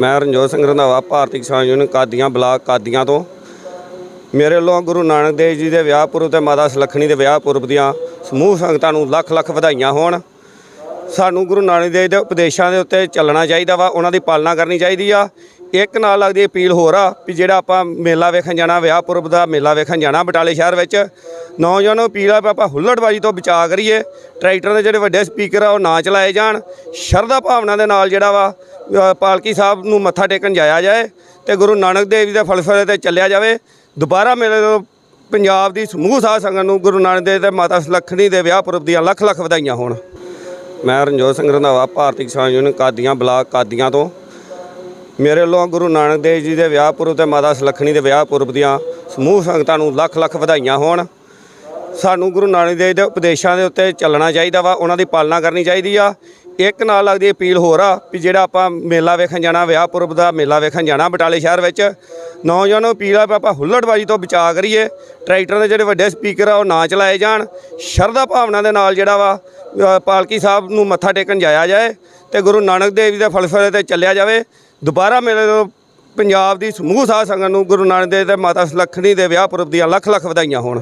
ਮੈਂ ਰਣਜੋਤ ਸਿੰਘ ਰੰਧਾਵਾ, ਭਾਰਤੀ ਕਿਸਾਨ ਯੂਨੀਅਨ, ਕਾਦੀਆਂ ਬਲਾਕ ਕਾਦੀਆਂ ਤੋਂ। ਮੇਰੇ ਵੱਲੋਂ ਗੁਰੂ ਨਾਨਕ ਦੇਵ ਜੀ ਦੇ ਵਿਆਹ ਪੁਰਬ ਤੇ ਮਾਤਾ ਸੁਲੱਖਣੀ ਦੇ ਵਿਆਹ ਪੁਰਬ ਦੀਆਂ ਸਮੂਹ ਸੰਗਤਾਂ ਨੂੰ ਲੱਖ ਲੱਖ ਵਧਾਈਆਂ ਹੋਣ। ਸਾਨੂੰ ਗੁਰੂ ਨਾਨਕ ਦੇਵ ਦੇ ਉਪਦੇਸ਼ਾਂ ਦੇ ਉੱਤੇ ਚੱਲਣਾ ਚਾਹੀਦਾ ਵਾ, ਉਹਨਾਂ ਦੀ ਪਾਲਣਾ ਕਰਨੀ ਚਾਹੀਦੀ ਆ। ਇੱਕ ਨਾਲ ਲੱਗਦੀ ਅਪੀਲ ਹੋਰ ਆ ਵੀ ਜਿਹੜਾ ਆਪਾਂ ਮੇਲਾ ਵੇਖਣ ਜਾਣਾ, ਵਿਆਹ ਪੁਰਬ ਦਾ ਮੇਲਾ ਵੇਖਣ ਜਾਣਾ ਬਟਾਲੇ ਸ਼ਹਿਰ ਵਿੱਚ, ਨੌਜਵਾਨਾਂ ਨੂੰ ਅਪੀਲ ਆ ਵੀ ਆਪਾਂ ਹੁੱਲੜਬਾਜੀ ਤੋਂ ਬਚਾਅ ਕਰੀਏ। ਟਰੈਕਟਰ ਦੇ ਜਿਹੜੇ ਵੱਡੇ ਸਪੀਕਰ ਆ, ਉਹ ਨਾ ਚਲਾਏ ਜਾਣ। ਸ਼ਰਧਾ ਭਾਵਨਾ ਦੇ ਨਾਲ ਜਿਹੜਾ ਵਾ ਪਾਲਕੀ ਸਾਹਿਬ ਨੂੰ ਮੱਥਾ ਟੇਕਣ ਜਾਇਆ ਜਾਏ ਤੇ ਗੁਰੂ ਨਾਨਕ ਦੇਵ ਜੀ ਦੇ ਫਲਸਫੇ ਤੇ ਚੱਲਿਆ ਜਾਵੇ। ਦੁਬਾਰਾ ਮੇਲੇ ਤੋਂ ਪੰਜਾਬ ਦੀ ਸਮੂਹ ਸਾਧ ਸੰਗਤ ਨੂੰ ਗੁਰੂ ਨਾਨਕ ਦੇਵ ਤੇ ਮਾਤਾ ਸੁਲੱਖਣੀ ਦੇ ਵਿਆਹ ਪੁਰਬ ਦੀਆਂ ਲੱਖ ਲੱਖ ਵਧਾਈਆਂ ਹੋਣ। ਮੈਂ ਰਣਜੋਤ ਸਿੰਘ ਰੰਧਾਵਾ, ਭਾਰਤੀ ਕਿਸਾਨ ਯੂਨੀਅਨ, ਕਾਦੀਆਂ ਬਲਾਕ ਕਾਦੀਆਂ ਤੋਂ। ਮੇਰੇ ਵੱਲੋਂ ਗੁਰੂ ਨਾਨਕ ਦੇਵ ਜੀ ਦੇ ਵਿਆਹ ਪੁਰਬ ਤੇ ਮਾਤਾ ਸੁਲੱਖਣੀ ਦੇ ਵਿਆਹ ਪੁਰਬ ਦੀਆਂ ਸਮੂਹ ਸੰਗਤਾਂ ਨੂੰ ਲੱਖ ਲੱਖ ਵਧਾਈਆਂ ਹੋਣ। ਸਾਨੂੰ ਗੁਰੂ ਨਾਨਕ ਦੇਵ ਦੇ ਉਪਦੇਸ਼ਾਂ ਦੇ ਉੱਤੇ ਚੱਲਣਾ ਚਾਹੀਦਾ ਵਾ, ਉਹਨਾਂ ਦੀ ਪਾਲਣਾ ਕਰਨੀ ਚਾਹੀਦੀ ਆ। ਇੱਕ ਨਾਲ ਲੱਗਦੀ ਅਪੀਲ ਹੋਰ ਆ ਵੀ ਜਿਹੜਾ ਆਪਾਂ ਮੇਲਾ ਵੇਖਣ ਜਾਣਾ, ਵਿਆਹ ਪੁਰਬ ਦਾ ਮੇਲਾ ਵੇਖਣ ਜਾਣਾ ਬਟਾਲੇ ਸ਼ਹਿਰ ਵਿੱਚ, ਨੌਜਵਾਨਾਂ ਨੂੰ ਅਪੀਲ ਆ ਵੀ ਆਪਾਂ ਹੁੱਲੜਬਾਜੀ ਤੋਂ ਬਚਾ ਕਰੀਏ। ਟਰੈਕਟਰਾਂ ਦੇ ਜਿਹੜੇ ਵੱਡੇ ਸਪੀਕਰ ਆ, ਉਹ ਨਾ ਚਲਾਏ ਜਾਣ। ਸ਼ਰਧਾ ਭਾਵਨਾ ਦੇ ਨਾਲ ਜਿਹੜਾ ਵਾ ਪਾਲਕੀ ਸਾਹਿਬ ਨੂੰ ਮੱਥਾ ਟੇਕਣ ਜਾਇਆ ਜਾਏ ਤੇ ਗੁਰੂ ਨਾਨਕ ਦੇਵ ਜੀ ਦੇ ਫਲਸਫੇ ਤੇ ਚੱਲਿਆ ਜਾਵੇ। ਦੁਬਾਰਾ ਮੇਲੇ ਤੋਂ ਪੰਜਾਬ ਦੀ ਸਮੂਹ ਸਾਧ ਸੰਗਤ ਨੂੰ ਗੁਰੂ ਨਾਨਕ ਦੇਵ ਤੇ ਮਾਤਾ ਸੁਲੱਖਣੀ ਦੇ ਵਿਆਹ ਪੁਰਬ ਦੀਆਂ ਲੱਖ ਲੱਖ ਵਧਾਈਆਂ ਹੋਣ।